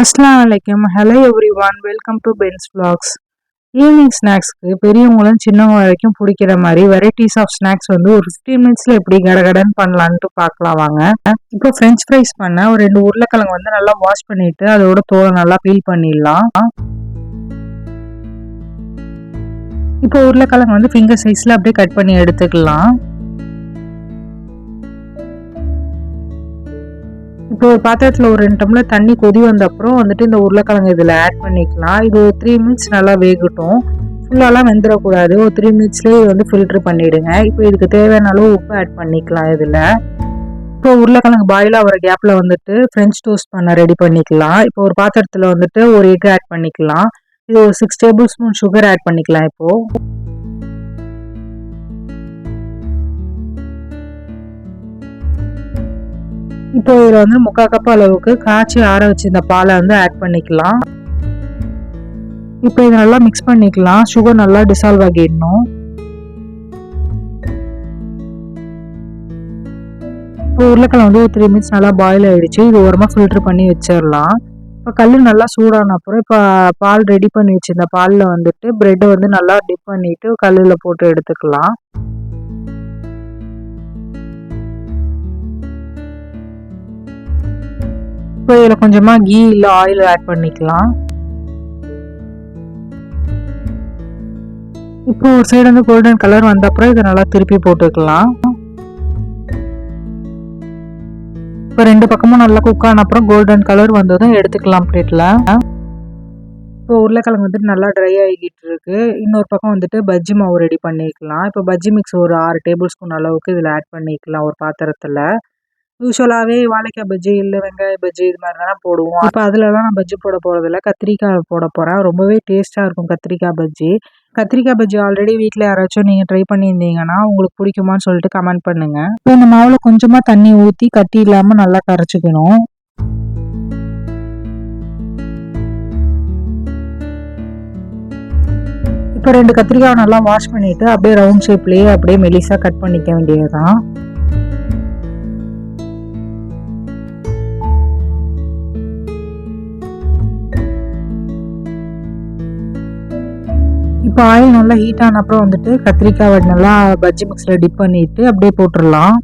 அஸ்லாம் வலைக்கம் hello everyone welcome to Benz vlogs evening ஸ்நாக்ஸ்க்கு பெரியவங்களும் சின்னவங்க வரைக்கும் பிடிக்கிற மாதிரி வெரைட்டிஸ் ஆஃப் ஸ்நாக்ஸ் வந்து ஒரு ஃபிஃப்டீன் மினிட்ஸில் எப்படி கடகடன்னு பண்ணலான்ட்டு பார்க்கலாம் வாங்க. இப்போ ஃப்ரெஞ்ச் ஃப்ரைஸ் பண்ண ஒரு ரெண்டு உருளைக்கிழங்கு வந்து நல்லா வாஷ் பண்ணிட்டு அதோட தோலை நல்லா பீல் பண்ணிடலாம். இப்போ உருளைக்கிழங்கு வந்து ஃபிங்கர் சைஸில் அப்படியே கட் பண்ணி எடுத்துக்கலாம். இப்போ ஒரு பாத்திரத்தில் ஒரு ரெண்டு டம்ளர் தண்ணி கொதி வந்த அப்புறம் வந்துட்டு இந்த உருளைக்கிழங்கு இதில் ஆட் பண்ணிக்கலாம். இது த்ரீ மினிட்ஸ் நல்லா வேகட்டும். ஃபுல்லாலாம் வெந்துடக்கூடாது ஒரு த்ரீ மினிட்ஸ்லேயே வந்து ஃபில்ட்ரு பண்ணிவிடுங்க இப்போ இதுக்கு தேவையான அளவு உப்பு ஆட் பண்ணிக்கலாம் இதில். இப்போ உருளைக்கிழங்கு பாயில் ஆகிற கேப்பில் வந்துட்டு ஃப்ரெஞ்ச் டோஸ்ட் பண்ண ரெடி பண்ணிக்கலாம். இப்போ ஒரு பாத்திரத்தில் வந்துட்டு ஒரு எக் ஆட் பண்ணிக்கலாம். இது ஒரு six tablespoon sugar add பண்ணிக்கலாம் இப்போது இப்போ இதில் வந்து முக்கால் கப் அளவுக்கு காய்ச்சி ஆற வச்சிருந்த பாலை வந்து ஆட் பண்ணிக்கலாம். இப்போ இதை நல்லா மிக்ஸ் பண்ணிக்கலாம். சுகர் நல்லா டிசால்வ் ஆகிடணும். இப்போ உருளைக்கிழங்கு வந்து ஒரு த்ரீ மினிட்ஸ் நல்லா பாயில் ஆகிடுச்சு இது ஓரமாக ஃபில்ட்ரு பண்ணி வச்சிடலாம். இப்போ கல் நல்லா சூடான அப்புறம் இப்போ பால் ரெடி பண்ணி வச்சிருந்த பாலில் வந்துட்டு ப்ரெட்டை வந்து நல்லா டிப் பண்ணிவிட்டு கல்லில் போட்டு எடுத்துக்கலாம். இப்போ இதில் கொஞ்சமாக கீ இல்லை ஆயில் ஆட் பண்ணிக்கலாம். இப்போ ஒரு சைடு வந்து கோல்டன் கலர் வந்த அப்புறம் இதை நல்லா திருப்பி போட்டுக்கலாம். இப்போ ரெண்டு பக்கமும் நல்லா குக் ஆன அப்புறம் கோல்டன் கலர் வந்ததும் எடுத்துக்கலாம் பிளேட்டில் இப்போ உருளைக்கிழங்கு வந்துட்டு நல்லா ட்ரை ஆகிக்கிட்டு இருக்கு. இன்னொரு பக்கம் வந்துட்டு பஜ்ஜி மாவு ரெடி பண்ணிக்கலாம். இப்போ பஜ்ஜி மிக்ஸ் ஒரு ஆறு டேபிள் ஸ்பூன் அளவுக்கு இதில் ஆட் பண்ணிக்கலாம் ஒரு பாத்திரத்தில். யூஸ்வலாகவே வாழைக்காய் பஜ்ஜி இல்லை வெங்காய பஜ்ஜி இது மாதிரி தானே போடுவோம். இப்போ அதிலலாம் நான் பஜ்ஜி போட போகிறதில்ல கத்திரிக்காய் போட போகிறேன் ரொம்பவே டேஸ்ட்டாக இருக்கும் கத்திரிக்காய் பஜ்ஜி. கத்திரிக்காய் பஜ்ஜி ஆல்ரெடி வீட்டில் யாராச்சும் நீங்கள் ட்ரை பண்ணியிருந்தீங்கன்னா உங்களுக்கு பிடிக்குமான்னு சொல்லிட்டு கமெண்ட் பண்ணுங்கள் இப்போ இந்த மாவில் கொஞ்சமாக தண்ணி ஊற்றி கட்டி இல்லாமல் நல்லா கரைச்சிக்கணும். இப்போ ரெண்டு கத்திரிக்காவை நல்லா வாஷ் பண்ணிவிட்டு அப்படியே ரவுண்ட் ஷேப்லேயே அப்படியே மெலிசாக கட் பண்ணிக்க வேண்டியது தான் இப்போ ஆயில் நல்லா ஹீட் ஆன அப்புறம் வந்துட்டு கத்திரிக்காவை நல்லா பஜ்ஜி மிக்ஸில் டிப் பண்ணிட்டு அப்படியே போட்டுடலாம்.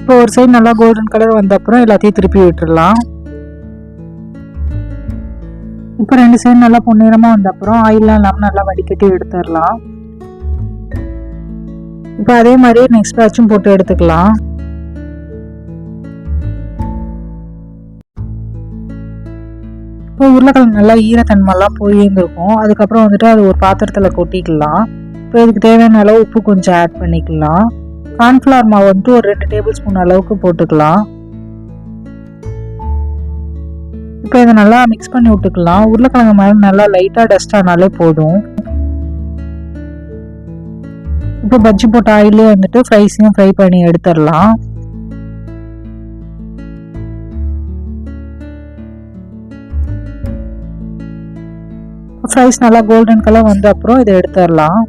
இப்போ ஒரு சைடு நல்லா கோல்டன் கலர் வந்த அப்புறம் எல்லாத்தையும் திருப்பி விட்டுடலாம். இப்போ ரெண்டு சைடு நல்லா பொன்னிறமாக வந்த அப்புறம் ஆயிலெலாம் இல்லாமல் நல்லா வடிகட்டி எடுத்துடலாம். இப்போ அதே மாதிரி நெக்ஸ்ட் பேட்சும் போட்டு எடுத்துக்கலாம். இப்போ உருளைக்கிழங்கு நல்லா ஈரத்தன்மைலாம் போயிருந்துருக்கும். அதுக்கப்புறம் வந்துட்டு அது ஒரு பாத்திரத்தில் கொட்டிக்கலாம். இப்போ இதுக்கு தேவையான அளவு உப்பு கொஞ்சம் ஆட் பண்ணிக்கலாம். கார்ன்ஃப்ளவர் மாவு வந்துட்டு ஒரு ரெண்டு டேபிள் ஸ்பூன் அளவுக்கு போட்டுக்கலாம். இப்போ இதை நல்லா மிக்ஸ் பண்ணி விட்டுக்கலாம். உருளைக்கிழங்கு மேலே நல்லா லைட்டாக டஸ்ட் ஆனாலே போதும். இப்போ பஜ்ஜி போட்ட ஆயிலே வந்துட்டு ஃப்ரைஸையும் ஃப்ரை பண்ணி எடுத்துடலாம். ஃப்ரைஸ் நல்லா கோல்டன் கலர் வந்த அப்புறம் இதை எடுத்துடலாம்.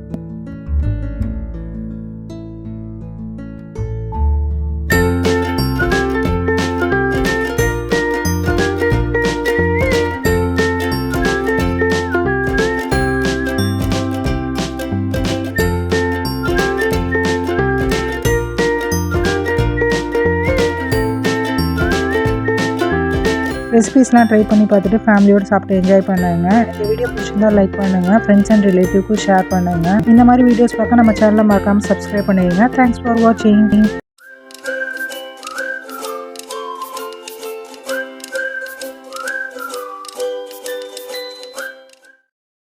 ரெசிபீஸ்லாம் ட்ரை பண்ணி பார்த்துட்டு ஃபேமிலியோடு சாப்பிட்டு என்ஜாய் பண்ணுங்க. இந்த வீடியோ பிடிச்சிருந்தா லைக் பண்ணுங்கள் ஃப்ரெண்ட்ஸ் அண்ட் ரிலேட்டிவ்க்கும் ஷேர் பண்ணுங்கள் இந்த மாதிரி வீடியோஸ் பார்க்க நம்ம சேனலை மறக்காமல் சப்ஸ்கிரைப் பண்ணிடுங்க. தேங்க்ஸ் ஃபார் வாட்சிங்